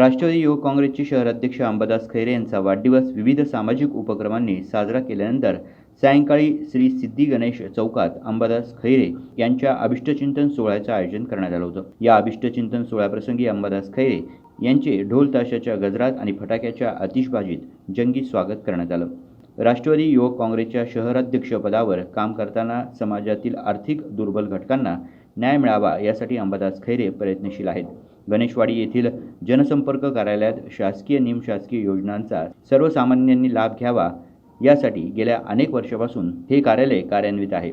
राष्ट्रवादी युवक काँग्रेसचे शहराध्यक्ष अंबादास खैरे यांचा वाढदिवस विविध सामाजिक उपक्रमांनी साजरा केल्यानंतर सायंकाळी श्री सिद्धी गणेश चौकात अंबादास खैरे यांच्या अभिष्टचिंतन सोहळ्याचं आयोजन करण्यात आलं होतं. या अभिष्टचिंतन सोहळ्याप्रसंगी अंबादास खैरे यांचे ढोल ताशाच्या गजरात आणि फटाक्याच्या आतिषबाजीत जंगी स्वागत करण्यात आलं. राष्ट्रवादी युवक काँग्रेसच्या शहराध्यक्षपदावर काम करताना समाजातील आर्थिक दुर्बल घटकांना न्याय मिळावा यासाठी अंबादास खैरे प्रयत्नशील आहेत. गणेशवाडी येथील जनसंपर्क कार्यालयात शासकीय निमशासकीय योजनांचा सर्वसामान्यांनी लाभ घ्यावा यासाठी गेल्या अनेक वर्षापासून हे कार्यालय कार्यान्वित आहे.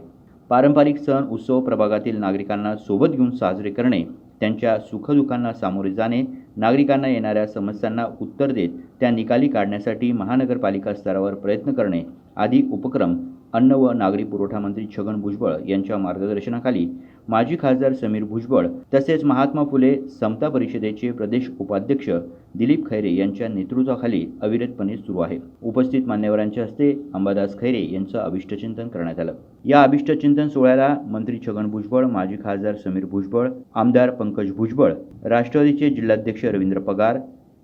पारंपरिक सण उत्सव प्रभागातील नागरिकांना सोबत घेऊन साजरे करणे त्यांच्या सुखदुःखांना सामोरे जाणे नागरिकांना येणाऱ्या समस्यांना उत्तर देत त्या निकाली काढण्यासाठी महानगरपालिका स्तरावर प्रयत्न करणे आदी उपक्रम अन्न व नागरी पुरवठा मंत्री छगन भुजबळ यांच्या मार्गदर्शनाखाली माजी खासदार समीर भुजबळ तसेच महात्मा फुले समता परिषदेचे प्रदेश उपाध्यक्ष दिलीप खैरे यांच्या नेतृत्वाखाली अविरतपणे सुरू आहे. उपस्थित मान्यवरांच्या हस्ते अंबादास खैरे यांचं अभिष्टचिंतन करण्यात आलं. या अभिष्टचिंतन सोहळ्याला मंत्री छगन भुजबळ माजी खासदार समीर भुजबळ आमदार पंकज भुजबळ राष्ट्रवादीचे जिल्हाध्यक्ष रवींद्र पगार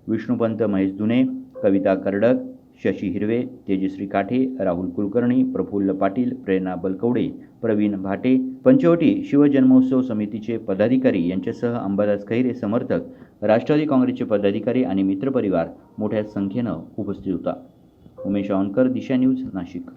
विष्णुपंत महेश दुने कविता कर्डक शशी हिरवे तेजश्री काठे राहुल कुलकर्णी प्रफुल्ल पाटील प्रेरणा बलकवडे प्रवीण भाटे पंचवटी शिवजन्मोत्सव समितीचे पदाधिकारी यांच्यासह अंबादास खैरे समर्थक राष्ट्रवादी काँग्रेसचे पदाधिकारी आणि मित्रपरिवार मोठ्या संख्येनं उपस्थित होता. उमेश औनकर दिशा न्यूज नाशिक.